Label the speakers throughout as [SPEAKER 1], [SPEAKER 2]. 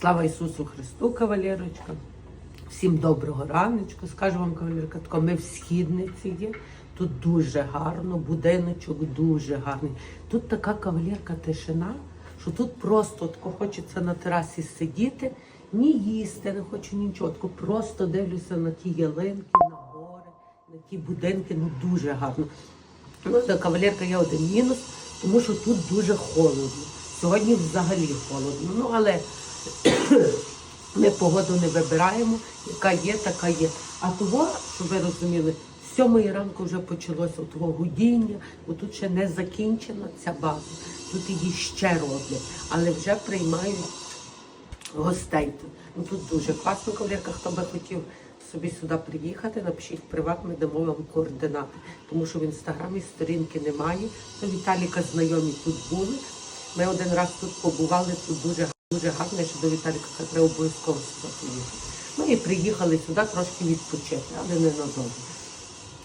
[SPEAKER 1] Слава Ісусу Христу, кавалерочка. Всім доброго раночку. Скажу вам, кавалерка, тако, ми в східниці є. Тут дуже гарно, будиночок дуже гарний. Тут така кавалерка тишина, що тут просто тако хочеться на терасі сидіти, ні їсти, не хочу нічого. Тако просто дивлюся на ті ялинки, на гори, на ті будинки. Ну дуже гарно. Ну, до кавалерка є один мінус, тому що тут дуже холодно. Сьогодні взагалі холодно. Ну, але ми погоду не вибираємо, яка є, така є. А того, щоб ви розуміли, з сьомої ранку вже почалося того гудіння, бо тут ще не закінчена ця база. Тут її ще роблять, але вже приймають гостей. Ну тут дуже класно, кавалерка, хто би хотів собі сюди приїхати, напишіть в приват, ми дамо вам координати. Тому що в інстаграмі сторінки немає. То Віталіка знайомі тут були. Ми один раз тут побували, тут дуже, дуже гарно, що до Віталіка треба обов'язково сюди поїхати. Ну і приїхали сюди трошки відпочити, але не надовго.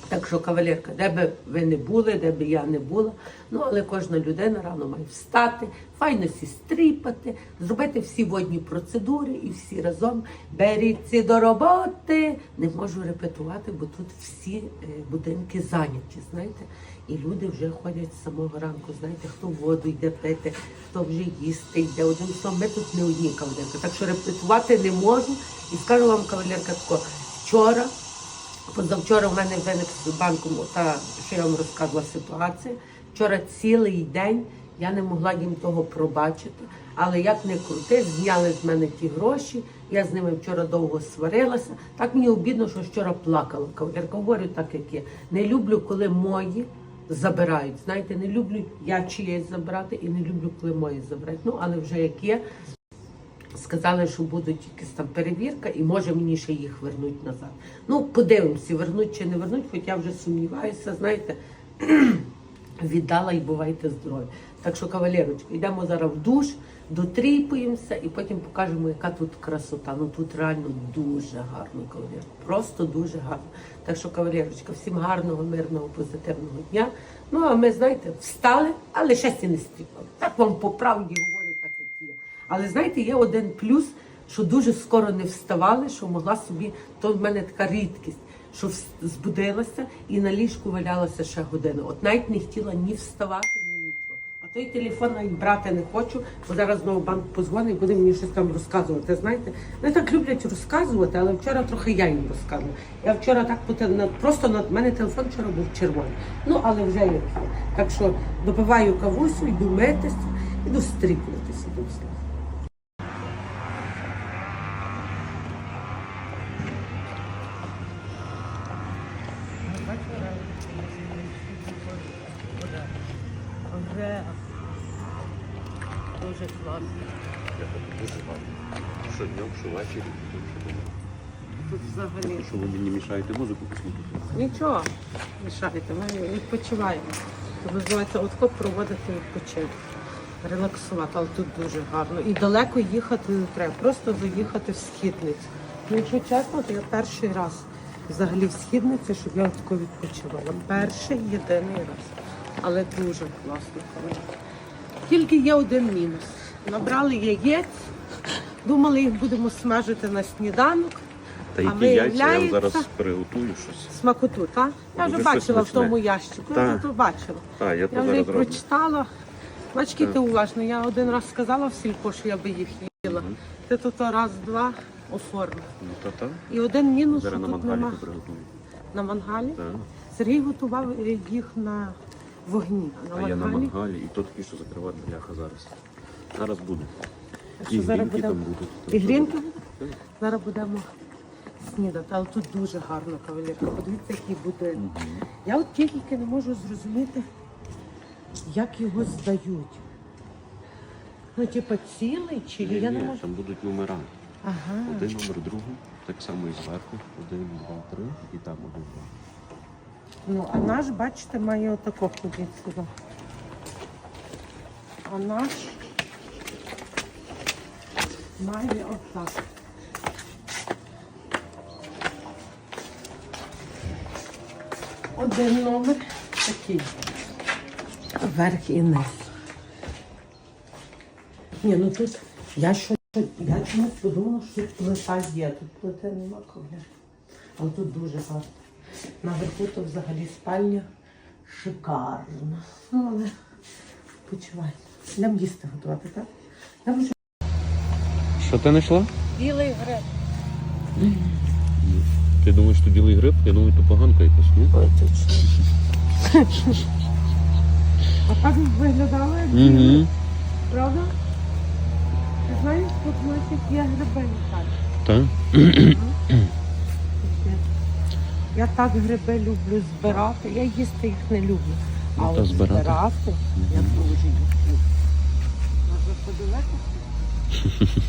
[SPEAKER 1] Так що, кавалерка, де би ви не були, де би я не була, ну але кожна людина рано має встати, файно сі стріпати, зробити всі водні процедури і всі разом беріться до роботи. Не можу репетувати, бо тут всі е, будинки зайняті, знаєте. І люди вже ходять з самого ранку. Знаєте, хто воду йде пити, хто вже їсти йде. Одним словом, ми тут не одні кавалерка. Так що репетувати не можу. І скажу вам, кавалерка, тако, вчора. Позавчора в мене виник з банком та, що я вам розказувала ситуація. Вчора цілий день я не могла їм того пробачити. Але як не крути, зняли з мене ті гроші. Я з ними вчора довго сварилася. Так мені обідно, що вчора плакала. Кавалерка, говорю так, як є. Не люблю, коли мої забирають. Знаєте, не люблю я чиєсь забрати і не люблю, коли моє забирають. Ну, але вже як є. Сказали, що будуть якась там перевірка, і може мені ще їх вернуть назад. Ну, подивимося, вернуть чи не вернуть, хоч я вже сумніваюся, знаєте, віддала і бувайте здорові. Так що, кавалерочка, йдемо зараз в душ, дотріпуємося і потім покажемо, яка тут красота. Ну тут реально дуже гарно, кавалерка. Просто дуже гарно. Так що, кавалерочка, всім гарного, мирного, позитивного дня. Ну, а ми, знаєте, встали, але ще сі не стріпали. Так вам по правді говорю, так як є. Але знаєте, є один плюс, що дуже скоро не вставали, що могла собі, то в мене така рідкість, що збудилася і на ліжку валялася ще годину. От навіть не хотіла ні вставати, ні нічого. А той телефон навіть брати не хочу, бо зараз знову банк позвонить буде мені щось там розказувати. Знаєте, вони так люблять розказувати, але вчора трохи я їм розказувала. Я вчора так просто на мене телефон вчора був червоний. Ну але вже як є. Так що допиваю кавусю, йду митися, іду стріплюватися до слова. Дуже класно.
[SPEAKER 2] Дуже гарно. Що днем, що ввечері.
[SPEAKER 1] Тут взагалі
[SPEAKER 2] Що ви мені мішаєте музику послухати?
[SPEAKER 1] нічого мішаєте, ми відпочиваємо. Це називається отко проводити відпочинок. Релаксувати, але тут дуже гарно. І далеко їхати не треба, просто заїхати в східницю. Ну, якщо чесно, то я перший раз взагалі в східниці, щоб я тако відпочивала. Перший єдиний раз. Але дуже класно. Тільки є один мінус. Набрали яєць, думали, їх будемо смажити на сніданок.
[SPEAKER 2] Та
[SPEAKER 1] А
[SPEAKER 2] які яйця, я зараз приготую щось.
[SPEAKER 1] Смакоту, так? Я вже бачила в тому ящику. Я
[SPEAKER 2] Так.
[SPEAKER 1] тут бачила.
[SPEAKER 2] Так, я
[SPEAKER 1] Я
[SPEAKER 2] то
[SPEAKER 1] вже
[SPEAKER 2] роблю.
[SPEAKER 1] прочитала. Бачки, ти уважно. Я один раз сказала в сільпо, що я би їх їла. Ти тут раз, два оформив.
[SPEAKER 2] Ну, та та.
[SPEAKER 1] І один мінус,
[SPEAKER 2] Зараз на
[SPEAKER 1] тут
[SPEAKER 2] мангалі приготую.
[SPEAKER 1] На мангалі.
[SPEAKER 2] Так.
[SPEAKER 1] Сергій готував їх на вогні. А
[SPEAKER 2] А
[SPEAKER 1] на
[SPEAKER 2] я на
[SPEAKER 1] мангалі.
[SPEAKER 2] мангалі, і то такі, що закривати бляха зараз. Зараз буде.
[SPEAKER 1] що
[SPEAKER 2] І
[SPEAKER 1] зараз
[SPEAKER 2] грінки
[SPEAKER 1] будемо-
[SPEAKER 2] там будуть.
[SPEAKER 1] І грінки? Зараз будемо снідати, але тут дуже гарно кавалерка. Подивіться, який буде. Я от тільки не можу зрозуміти, як його здають. Ну, типа цілий чи
[SPEAKER 2] Ні,
[SPEAKER 1] я не
[SPEAKER 2] ні,
[SPEAKER 1] можу.
[SPEAKER 2] там будуть номера.
[SPEAKER 1] Ага.
[SPEAKER 2] Один номер, другий, так само і зверху. Один, два, три, і там один, два.
[SPEAKER 1] Ну, а наш, бачите, має отако ходити сюди. А наш має отак. Один номер такий. Верх і низ. Ні, ну тут я що Я чомусь подумала, що тут плита є, тут плити нема ковля. Але тут дуже гарно. Наверху то взагалі спальня шикарна. Ну, але почувай. Йдемо їсти готувати, так? Йдемо вже
[SPEAKER 2] Що ти знайшла?
[SPEAKER 1] білий гриб.
[SPEAKER 2] Ти думаєш, що білий гриб? Я думаю, то поганка якась, ні?
[SPEAKER 1] Ой, точно. А так виглядало як білий,
[SPEAKER 2] Угу.
[SPEAKER 1] правда? Ти знаєш, тут значить є гриби так.
[SPEAKER 2] Так?
[SPEAKER 1] Я так гриби люблю збирати. Я їсти їх не люблю. А
[SPEAKER 2] Ну, та
[SPEAKER 1] от
[SPEAKER 2] збирати.
[SPEAKER 1] збирати я дуже люблю. Можна подивитися?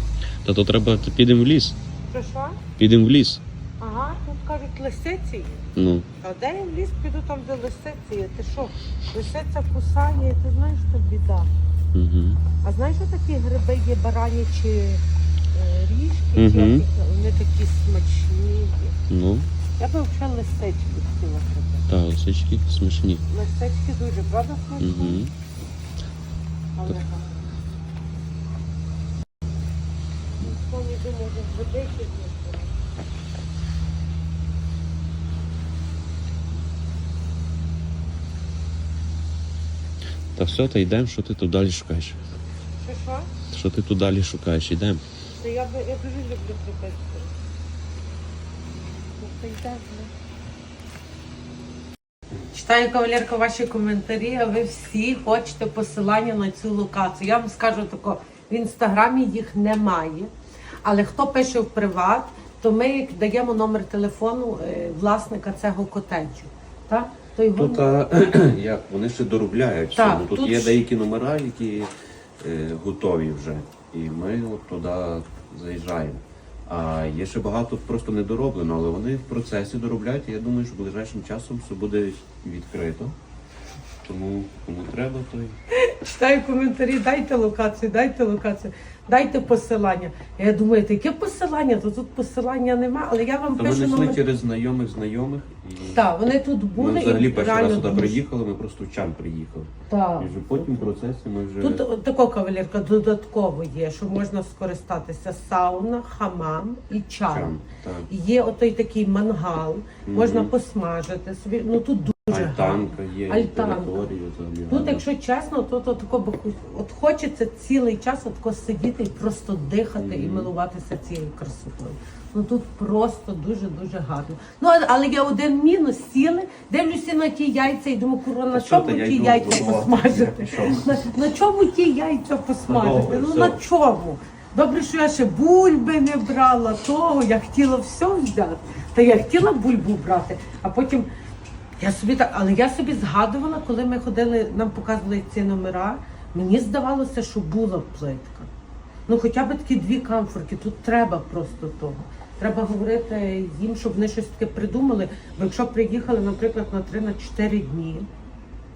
[SPEAKER 2] Та то треба, то підемо в ліс.
[SPEAKER 1] Що що?
[SPEAKER 2] Підемо в ліс.
[SPEAKER 1] Ага, тут кажуть лисиці. є.
[SPEAKER 2] Ну.
[SPEAKER 1] А де я в ліс піду там, де лисиці є? Ти що? Лисиця кусає, ти знаєш, що біда.
[SPEAKER 2] Угу.
[SPEAKER 1] А знаєш, що такі гриби є баранячі е, ріжки, чи
[SPEAKER 2] Мгм.
[SPEAKER 1] як їх- вони такі смачні. є.
[SPEAKER 2] Ну,
[SPEAKER 1] Я би взагалі лисички хотіла гриби.
[SPEAKER 2] та лисички смішні.
[SPEAKER 1] Лисички дуже, правда, смачні?
[SPEAKER 2] Угу.
[SPEAKER 1] Але
[SPEAKER 2] Так.
[SPEAKER 1] Ніхто не думав, що ще є.
[SPEAKER 2] Та все, та йдемо, що ти тут далі шукаєш?
[SPEAKER 1] Що що?
[SPEAKER 2] Що ти тут далі шукаєш? Йдемо.
[SPEAKER 1] Та я, би, я дуже люблю гриби. Читаю кавалерка ваші коментарі, а ви всі хочете посилання на цю локацію. Я вам скажу тако, в інстаграмі їх немає. Але хто пише в приват, то ми даємо номер телефону е, власника цього котеджу. Так? То його
[SPEAKER 2] Тут а, як вони ще доробляють.
[SPEAKER 1] Так.
[SPEAKER 2] Ну, тут,
[SPEAKER 1] тут
[SPEAKER 2] є
[SPEAKER 1] ж-
[SPEAKER 2] деякі номера, які е, готові вже. І ми от туди заїжджаємо. А є ще багато просто недороблено, але вони в процесі доробляють. І я думаю, що ближайшим часом все буде відкрито. Тому кому треба, то й
[SPEAKER 1] Читаю коментарі, дайте локацію, дайте локацію, дайте посилання. Я думаю, таке посилання, то тут посилання нема, але я вам
[SPEAKER 2] Та ми
[SPEAKER 1] пишу
[SPEAKER 2] знайшли
[SPEAKER 1] номер.
[SPEAKER 2] через знайомих знайомих. І
[SPEAKER 1] Так, вони тут були
[SPEAKER 2] ми взагалі
[SPEAKER 1] і
[SPEAKER 2] перший
[SPEAKER 1] реально
[SPEAKER 2] раз сюди
[SPEAKER 1] дуже-
[SPEAKER 2] приїхали, ми просто в чан приїхали.
[SPEAKER 1] Так.
[SPEAKER 2] І вже потім в процесі ми вже
[SPEAKER 1] Тут така кавалерка додатково є, що можна скористатися сауна, хамам і чан.
[SPEAKER 2] чан. Так.
[SPEAKER 1] Є отой такий мангал, можна посмажити собі. Ну тут дуже гарно.
[SPEAKER 2] Альтанка є,
[SPEAKER 1] Альтанка.
[SPEAKER 2] територія взагалі.
[SPEAKER 1] Тут, якщо чесно, то, то тако, бо от хочеться цілий час от сидіти і просто дихати і милуватися цією красотою. Ну тут просто дуже дуже гарно. Ну а- але є один мінус сіли, дивлюся на ті яйця і думаю, курва, на
[SPEAKER 2] що
[SPEAKER 1] чому
[SPEAKER 2] ти, я
[SPEAKER 1] ті
[SPEAKER 2] йду
[SPEAKER 1] яйця посмажити?
[SPEAKER 2] Пішов.
[SPEAKER 1] На, на чому ті яйця посмажити?
[SPEAKER 2] Добре,
[SPEAKER 1] ну
[SPEAKER 2] все.
[SPEAKER 1] на чому? Добре, що я ще бульби не брала, того я хотіла все взяти. Та я хотіла бульбу брати, а потім я собі так, але я собі згадувала, коли ми ходили, нам показували ці номера. Мені здавалося, що була плитка. Ну, хоча б такі дві камфорки, тут треба просто того. Треба говорити їм, щоб вони щось таке придумали. Бо якщо приїхали, наприклад, на 3 на 4 дні,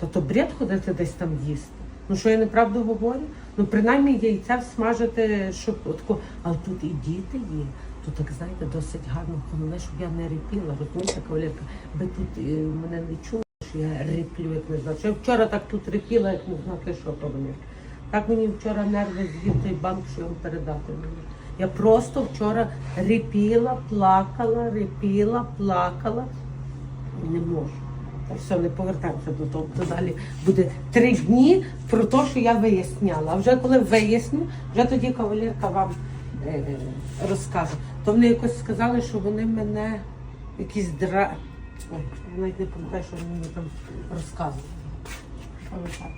[SPEAKER 1] то то бред ходити десь там їсти. Ну що я неправду говорю? Ну принаймні яйця всмажити, щоб отко, але тут і діти є. Тут так знаєте, досить гарно, головне, щоб я не репіла. Розумієте, кавалерка, ви тут е, мене не чули, що я реплю, як не знаю. Що я вчора так тут репіла, як не знати, що кавалерка. Так мені вчора нерви з'їв той банк, що я передати можу. Я просто вчора репіла, плакала, репіла, плакала. Не можу. Та все, не повертаємося до того. То далі буде три дні про те, що я виясняла. А вже коли виясню, вже тоді кавалерка вам е, розкаже. То вони якось сказали, що вони мене якісь дра. Ой, я навіть не пам'ятаю, що вони мені там розказували. Але так.